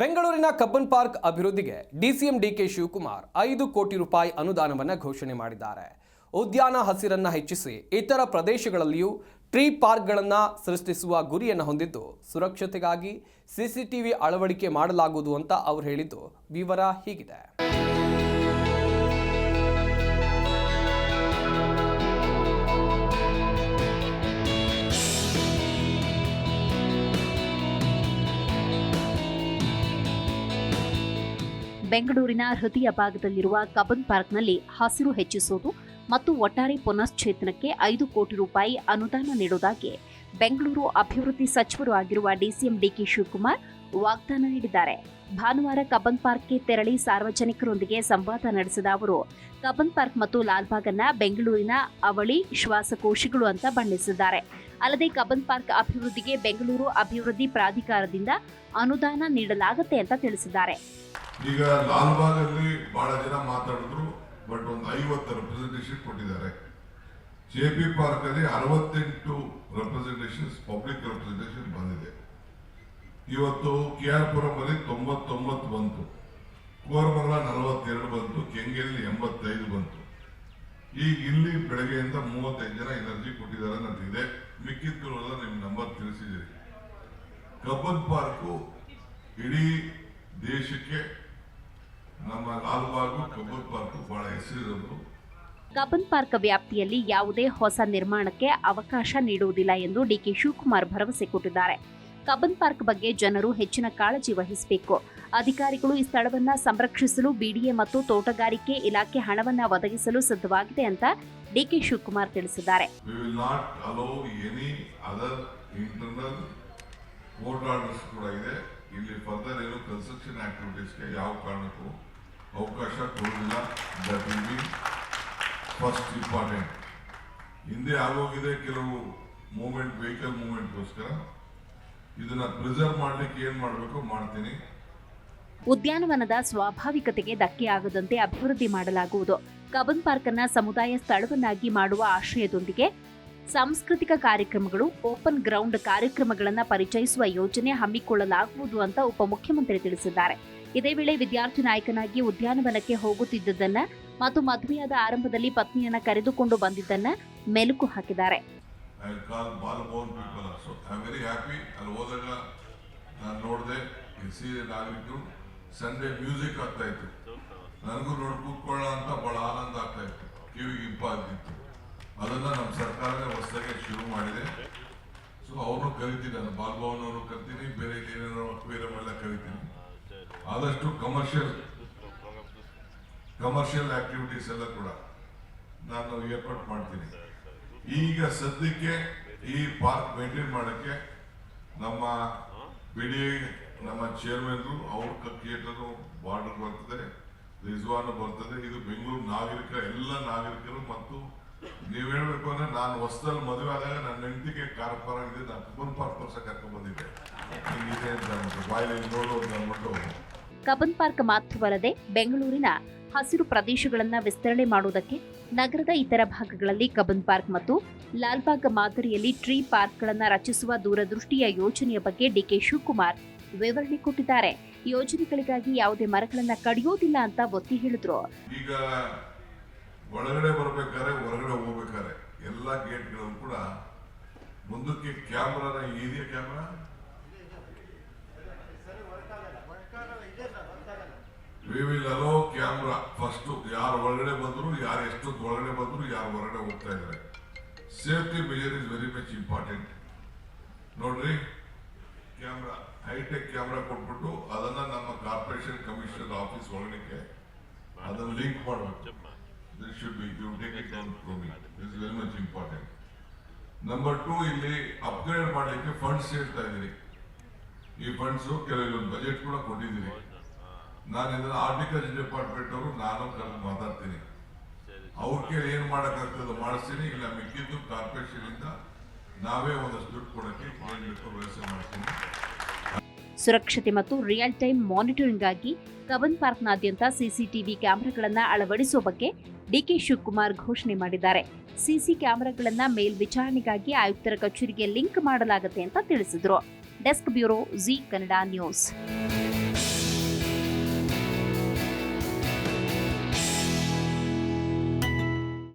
ಬೆಂಗಳೂರಿನ Cubbon park ಅಭಿವೃದ್ಧಿಗೆ DCM DK Shivakumar ಐದು ಕೋಟಿ ರೂಪಾಯಿ ಅನುದಾನವನ್ನು ಘೋಷಣೆ ಮಾಡಿದ್ದಾರೆ. ಉದ್ಯಾನ ಹಸಿರನ್ನ ಹೆಚ್ಚಿಸಿ ಇತರ ಪ್ರದೇಶಗಳಲ್ಲಿಯೂ ಟ್ರೀ ಪಾರ್ಕ್ಗಳನ್ನು ಸೃಷ್ಟಿಸುವ ಗುರಿಯನ್ನು ಹೊಂದಿದ್ದು, ಸುರಕ್ಷತೆಗಾಗಿ ಸಿಸಿಟಿವಿ ಅಳವಡಿಕೆ ಮಾಡಲಾಗುವುದು ಅಂತ ಅವರು ಹೇಳಿದ್ದು ವಿವರ ಹೀಗಿದೆ. ಬೆಂಗಳೂರಿನ ಹೃದಯ ಭಾಗದಲ್ಲಿರುವ ಕಬ್ಬನ್ ಪಾರ್ಕ್ನಲ್ಲಿ ಹಸಿರು ಹೆಚ್ಚಿಸುವುದು ಮತ್ತು ಒಟ್ಟಾರೆ ಪುನಶ್ಚೇತನಕ್ಕೆ ಐದು ಕೋಟಿ ರೂಪಾಯಿ ಅನುದಾನ ನೀಡುವುದಾಗಿ ಬೆಂಗಳೂರು ಅಭಿವೃದ್ಧಿ ಸಚಿವರು ಆಗಿರುವ ಡಿಸಿಎಂ ಡಿಕೆ ಶಿವಕುಮಾರ್ ವಾಗ್ದಾನ ನೀಡಿದ್ದಾರೆ. ಭಾನುವಾರ ಕಬ್ಬನ್ ಪಾರ್ಕ್ಗೆ ತೆರಳಿ ಸಾರ್ವಜನಿಕರೊಂದಿಗೆ ಸಂವಾದ ನಡೆಸಿದ ಅವರು ಕಬ್ಬನ್ ಪಾರ್ಕ್ ಮತ್ತು ಲಾಲ್ಬಾಗ್ ಅನ್ನ ಬೆಂಗಳೂರಿನ ಅವಳಿ ಶ್ವಾಸಕೋಶಗಳು ಅಂತ ಬಣ್ಣಿಸಿದ್ದಾರೆ. ಅಲ್ಲದೆ ಕಬ್ಬನ್ ಪಾರ್ಕ್ ಅಭಿವೃದ್ಧಿಗೆ ಬೆಂಗಳೂರು ಅಭಿವೃದ್ಧಿ ಪ್ರಾಧಿಕಾರದಿಂದ ಅನುದಾನ ನೀಡಲಾಗುತ್ತೆ ಅಂತ ತಿಳಿಸಿದ್ದಾರೆ. ಈಗ ಲಾಲ್ಬಾಗಲ್ಲಿ ಬಹಳ ಜನ ಮಾತಾಡಿದ್ರು ಬಟ್ ಒಂದು ಐವತ್ತು ರೆಪ್ರೆಸೆಂಟೇಷನ್ ಕೊಟ್ಟಿದ್ದಾರೆ. ಜೆ ಪಿ ಪಾರ್ಕ್ ಅಲ್ಲಿ ಅರವತ್ತೆಂಟು ರೆಪ್ರೆಸೆಂಟೇಷನ್ಸ್ ಪಬ್ಲಿಕ್ ರೆಪ್ರೆಸೆಂಟೇಷನ್ ಬಂದಿದೆ. ಇವತ್ತು ಕೆ ಆರ್ ಪುರಂ ಅಲ್ಲಿ ತೊಂಬತ್ತೊಂಬತ್ತು ಬಂತು. ಕೋರಮಂಗಲ ನಲವತ್ತೆರಡು ಬಂತು ಕೆಂಗೇಲಿ ಎಂಬತ್ತೈದು ಬಂತು. ಈಗ ಇಲ್ಲಿ ಬೆಳಗ್ಗೆಯಿಂದ ಮೂವತ್ತೈದು ಜನ ಎನರ್ಜಿ ಕೊಟ್ಟಿದ್ದಾರೆ ನನಗಿದೆ ಮಿಕ್ಕಿದ್ದು ನಿಮ್ಮ ನಂಬರ್ ತಿಳಿಸಿದ್ದೀರಿ. ಕಬ್ಬನ್ ಪಾರ್ಕು ಇಡೀ ದೇಶಕ್ಕೆ ನಮ್ಮ ಲಾಲ್ಬಾಗು ಕಬ್ಬನ್ ಪಾರ್ಕ್ ಬಹಳ ಹೆಸರಿರೋದು. ಕಬ್ಬನ್ ಪಾರ್ಕ್ ವ್ಯಾಪ್ತಿಯಲ್ಲಿ ಯಾವುದೇ ಹೊಸ ನಿರ್ಮಾಣಕ್ಕೆ ಅವಕಾಶ ನೀಡುವುದಿಲ್ಲ ಎಂದು ಡಿಕೆ ಶಿವಕುಮಾರ್ ಭರವಸೆ ಕೊಟ್ಟಿದ್ದಾರೆ. ಕಬ್ಬನ್ ಪಾರ್ಕ್ ಬಗ್ಗೆ ಜನರು ಹೆಚ್ಚಿನ ಕಾಳಜಿ ವಹಿಸಬೇಕು. ಅಧಿಕಾರಿಗಳು ಈ ಸ್ಥಳವನ್ನು ಸಂರಕ್ಷಿಸಲು ಬಿಡಿಎ ಮತ್ತು ತೋಟಗಾರಿಕೆ ಇಲಾಖೆ ಹಣವನ್ನು ಒದಗಿಸಲು ಸಿದ್ಧವಾಗಿದೆ ಅಂತ ಡಿಕೆ ಶಿವಕುಮಾರ್ ತಿಳಿಸಿದ್ದಾರೆ. ಕೋರ್ಟ್ ಆರ್ಡರ್ಸ್ ಕೂಡ ಇದೆ. ಇಲ್ಲಿ ಫರ್ದರ್ ಏನು ಕನ್ಸ್ಟ್ರಕ್ಷನ್ ಆಕ್ಟಿವಿಟೀಸ್ಗೆ ಯಾವ ಕಾರಣಕ್ಕೂ ಅವಕಾಶ ಕೊಡುವುದಿಲ್ಲ. That will be first important ಹಿಂದೆ ಆಗೋಗಿದೆ ಕೆಲವು ಮೂವ್ಮೆಂಟ್ ವೆಹಿಕಲ್ ಮೂವ್ಮೆಂಟ್ಗೋಸ್ಕರ ಇದನ್ನ ಪ್ರಿಸರ್ವ್ ಮಾಡ್ಲಿಕ್ಕೆ ಏನ್ ಮಾಡಬೇಕು? ಮಾಡ್ತೀನಿ. ಉದ್ಯಾನವನದ ಸ್ವಾಭಾವಿಕತೆಗೆ ಧಕ್ಕೆಯಾಗದಂತೆ ಅಭಿವೃದ್ಧಿ ಮಾಡಲಾಗುವುದು. ಕಬನ್ ಪಾರ್ಕ್ ಅನ್ನ ಸಮುದಾಯ ಸ್ಥಳವನ್ನಾಗಿ ಮಾಡುವ ಆಶಯದೊಂದಿಗೆ ಸಾಂಸ್ಕೃತಿಕ ಕಾರ್ಯಕ್ರಮಗಳು, ಓಪನ್ ಗ್ರೌಂಡ್ ಕಾರ್ಯಕ್ರಮಗಳನ್ನು ಪರಿಚಯಿಸುವ ಯೋಜನೆ ಹಮ್ಮಿಕೊಳ್ಳಲಾಗುವುದು ಅಂತ ಉಪಮುಖ್ಯಮಂತ್ರಿ ತಿಳಿಸಿದ್ದಾರೆ. ಇದೇ ವೇಳೆ ವಿದ್ಯಾರ್ಥಿ ನಾಯಕನಾಗಿ ಉದ್ಯಾನವನಕ್ಕೆ ಹೋಗುತ್ತಿದ್ದುದನ್ನ ಮತ್ತು ಮದುವೆಯಾದ ಆರಂಭದಲ್ಲಿ ಪತ್ನಿಯನ್ನ ಕರೆದುಕೊಂಡು ಬಂದಿದ್ದನ್ನ ಮೆಲುಕು ಹಾಕಿದ್ದಾರೆ. ಸಂಡೇ ಮ್ಯೂಸಿಕ್ ಆಗ್ತಾ ಇತ್ತು. ನನಗೂ ನೋಡಿ ಕೂತ್ಕೊಳ್ಳೋ ಅಂತ ಬಹಳ ಆನಂದ ಆಗ್ತಾ ಇತ್ತು. ಕಿವಿಗೆ ಇಂಪಾಗ್ತಿತ್ತು ಅದನ್ನ ನಮ್ಮ ಸರ್ಕಾರನೇ ಹೊಸದಾಗಿ ಶುರು ಮಾಡಿದೆ. ಸೊ ಅವರು ಕರಿತೀನಿ, ನಾನು ಬಾಲಭವನ್ ಅವರು ಕರಿತೀನಿ, ಬೇರೆ ಏನೇನೋ ಬೇರೆ ಎಲ್ಲ ಕರಿತೀನಿ. ಆದಷ್ಟು ಕಮರ್ಷಿಯಲ್ ಕಮರ್ಷಿಯಲ್ ಆಕ್ಟಿವಿಟೀಸ್ ಎಲ್ಲ ಕೂಡ ನಾನು ಏರ್ಪಾಟ್ ಮಾಡ್ತೀನಿ. ಈಗ ಸದ್ಯಕ್ಕೆ ಈ ಪಾರ್ಕ್ ಮೇಂಟೈನ್ ಮಾಡೋಕ್ಕೆ ನಮ್ಮ ಬಿಡಿ, ನಮ್ಮ ಚೇರ್ಮನ್ರು ಅವ್ರ ಥಿಯೇಟರ್ ಬಾರ್ಡರ್ ಬರ್ತದೆ ರಿಜ್ವಾನ್ ಬರ್ತದೆ ಇದು ಬೆಂಗಳೂರು ನಾಗರಿಕ, ಎಲ್ಲ ನಾಗರಿಕರು ಮತ್ತು ನೀವ್ ಹೇಳ್ಬೇಕು ಅಂದ್ರೆ ನಾನು ಹೊಸದಲ್ಲಿ ಮದುವೆ ಆದಾಗ ನನ್ನ ಹೆಂಡತಿಗೆ ಕಾರ್ ಪರಾಗಿದೆ ನಾನು ಕಬ್ಬನ್ ಪಾರ್ಕ್ ವರ್ಷ ಕರ್ಕೊಂಡು ಬಂದಿದ್ದೆ. ಹಿಂಗಿದೆ ಅಂತ ಅಂದ್ಬಿಟ್ಟು ಬಾಯಲ್ಲಿ ನೋಡು ಅಂತ ಅಂದ್ಬಿಟ್ಟು ಕಬ್ಬನ್ ಪಾರ್ಕ್ ಮಾತ್ರವಲ್ಲದೆ ಬೆಂಗಳೂರಿನ ಹಸಿರು ಪ್ರದೇಶಗಳನ್ನು ವಿಸ್ತರಣೆ ಮಾಡುವುದಕ್ಕೆ ನಗರದ ಇತರ ಭಾಗಗಳಲ್ಲಿ ಕಬ್ಬನ್ ಪಾರ್ಕ್ ಮತ್ತು ಲಾಲ್ಬಾಗ್ ಮಾದರಿಯಲ್ಲಿ ಟ್ರೀ ಪಾರ್ಕ್ಗಳನ್ನು ರಚಿಸುವ ದೂರದೃಷ್ಟಿಯ ಯೋಜನೆಯ ಬಗ್ಗೆ ಡಿಕೆ ಶಿವಕುಮಾರ್ ವಿವರಣೆ ಕೊಟ್ಟಿದ್ದಾರೆ. ಯೋಜನೆಗಳಿಗಾಗಿ ಯಾವುದೇ ಮರಗಳನ್ನು ಕಡಿಯೋದಿಲ್ಲ ಅಂತ ಒತ್ತಿ ಹೇಳಿದ್ರು. ಈಗ ಒಳಗಡೆ ಬರಬೇಕಾದ್ರೆ ಹೊರಗಡೆ ಹೋಗ್ಬೇಕಾದ್ರೆ ಎಲ್ಲ ಗೇಟ್ಗಳು ಕೂಡ ಮುಂದಕ್ಕೆ ಕ್ಯಾಮ್ರಾನ ಇದೆಯಾ camera? We will allow camera first ಯಾರು ಒಳಗಡೆ ಬಂದ್ರು, ಯಾರು ಎಷ್ಟು ಒಳಗಡೆ ಬಂದ್ರು, ಯಾರು ಹೊರಗಡೆ ಹೋಗ್ತಾ ಇದಾರೆ safety major is very much important ನೋಡ್ರಿ ಕ್ಯಾಮ್ರಾ ಹೈಟೆಕ್ ಕ್ಯಾಮ್ರಾ ಕೊಟ್ಬಿಟ್ಟು ಅದನ್ನ ನಮ್ಮ ಕಾರ್ಪೊರೇಷನ್ ಕಮಿಷನರ್ ಆಫೀಸ್ ಒಳಗಡೆ ಅದನ್ನ ಲಿಂಕ್ ಮಾಡಬೇಕು. This should be you take it from me. This very much important number two ಇಲ್ಲಿ ಅಪ್ಗ್ರೇಡ್ ಮಾಡಲಿಕ್ಕೆ ಫಂಡ್ಸ್ ಹೇಳ್ತಾ ಇದ್ದೀನಿ. ಈ ಫಂಡ್ಸ್ ಕೆಲವೊಂದು ಬಜೆಟ್ ಕೂಡ ಕೊಟ್ಟಿದ್ದೀನಿ. ನಾನು ಇದನ್ನ ಆರ್ಟಿಕಲ್ಚರ್ ಡಿಪಾರ್ಟ್ಮೆಂಟ್ ಅವರು ನಾನು ಕರೆದು ಮಾತಾಡ್ತೀನಿ. ಅವ್ರ ಕೇಳಿ ಏನು ಮಾಡೋಕ್ಕಾಗ್ತದೆ ಮಾಡಿಸ್ತೀನಿ. ಇಲ್ಲ, ಮಿಕ್ಕಿದ್ದು ಕಾರ್ಪೊರೇಷನ್ ಇಂದ ನಾವೇ ಒಂದಷ್ಟು ದುಡ್ಡು ಕೊಡಕ್ಕೆ ವ್ಯವಸ್ಥೆ ಮಾಡ್ತೀನಿ. ಸುರಕ್ಷತೆ ಮತ್ತು ರಿಯಲ್ ಟೈಮ್ ಮಾನಿಟರಿಂಗ್ ಆಗಿ ಕಬ್ಬನ್ ಪಾರ್ಕ್ನಾದ್ಯಂತ ಸಿಸಿಟಿವಿ ಕ್ಯಾಮೆರಾಗಳನ್ನು ಅಳವಡಿಸುವ ಬಗ್ಗೆ ಡಿಕೆ ಶಿವಕುಮಾರ್ ಘೋಷಣೆ ಮಾಡಿದ್ದಾರೆ. ಸಿಸಿ ಕ್ಯಾಮೆರಾಗಳನ್ನು ಮೇಲ್ವಿಚಾರಣೆಗಾಗಿ ಆಯುಕ್ತರ ಕಚೇರಿಗೆ ಲಿಂಕ್ ಮಾಡಲಾಗುತ್ತೆ ಅಂತ ತಿಳಿಸಿದರು. Desk bureau Zee Kannada news.